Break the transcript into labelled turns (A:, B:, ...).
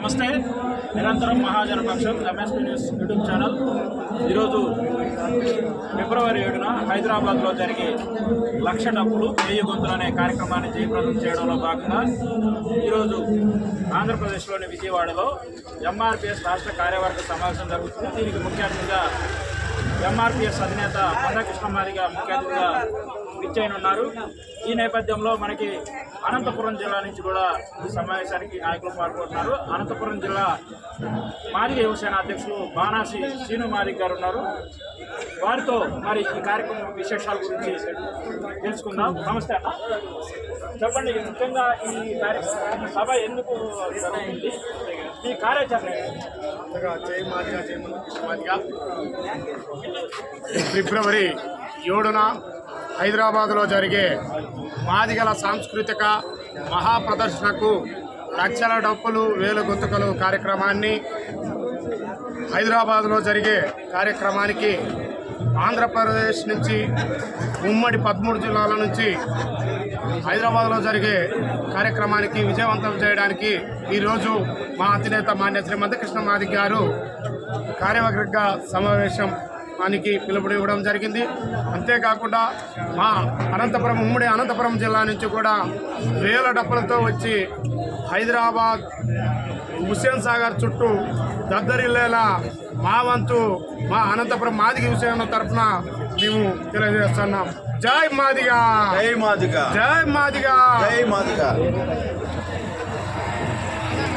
A: నమస్తే. నిరంతరం మహాజన పక్షం ఎంఎస్పీ న్యూస్ యూట్యూబ్ ఛానల్. ఈరోజు ఫిబ్రవరి ఏడున హైదరాబాద్లో జరిగే లక్ష డబ్బులు వెయ్యి గొంతులు అనే కార్యక్రమాన్ని జయప్రదం చేయడంలో భాగంగా ఈరోజు ఆంధ్రప్రదేశ్లోని విజయవాడలో ఎంఆర్పిఎస్ రాష్ట్ర కార్యవర్గ సమావేశం జరుగుతుంది. దీనికి ముఖ్య అతిథిగా ఎంఆర్పిఎస్ అధినేత మందకృష్ణమాదిగా ముఖ్య అతిథిగా విచ్చేయనున్నారు ఈ నేపథ్యంలో మనకి అనంతపురం జిల్లా నుంచి కూడా ఈ సమావేశానికి నాయకులు పాల్గొంటున్నారు. అనంతపురం జిల్లా మాదిగ యువసేన అధ్యక్షులు బాణాసి శ్రీను మాలిక్ గారు ఉన్నారు. వారితో మరి ఈ కార్యక్రమం విశేషాల గురించి తెలుసుకుందాం. నమస్తే అన్న. చెప్పండి ముఖ్యంగా ఈ కార్యక్రమం సభ ఎందుకు జరుగుతుంది? ఈ కార్యాచరణ
B: ఫిబ్రవరి ఏడున హైదరాబాదులో జరిగే మాదిగల సాంస్కృతిక మహాప్రదర్శనకు లక్షల డప్పులు వేలు గొంతుకలు కార్యక్రమాన్ని హైదరాబాద్లో జరిగే కార్యక్రమానికి ఆంధ్రప్రదేశ్ నుంచి ఉమ్మడి పదమూడు జిల్లాల నుంచి హైదరాబాద్లో జరిగే కార్యక్రమానికి విజయవంతం చేయడానికి ఈరోజు మా అధినేత మాన్య శ్రీ మందకృష్ణ మాదిక్ గారు కార్యవర్గ సమావేశం దానికి పిలుపునివ్వడం జరిగింది. అంతేకాకుండా మా అనంతపురం ఉమ్మడి అనంతపురం జిల్లా నుంచి కూడా వేల డబ్బులతో వచ్చి హైదరాబాద్ హుస్సేన్ సాగర్ చుట్టూ దద్దరిల్లేలా మా వంతు మా అనంతపురం మాదిగ హుసేన్ తరఫున మేము తెలియజేస్తున్నాం. జై మాదిగా!
C: జై మాదిగ!
B: జై మాదిగా!
C: జై మాదిగ!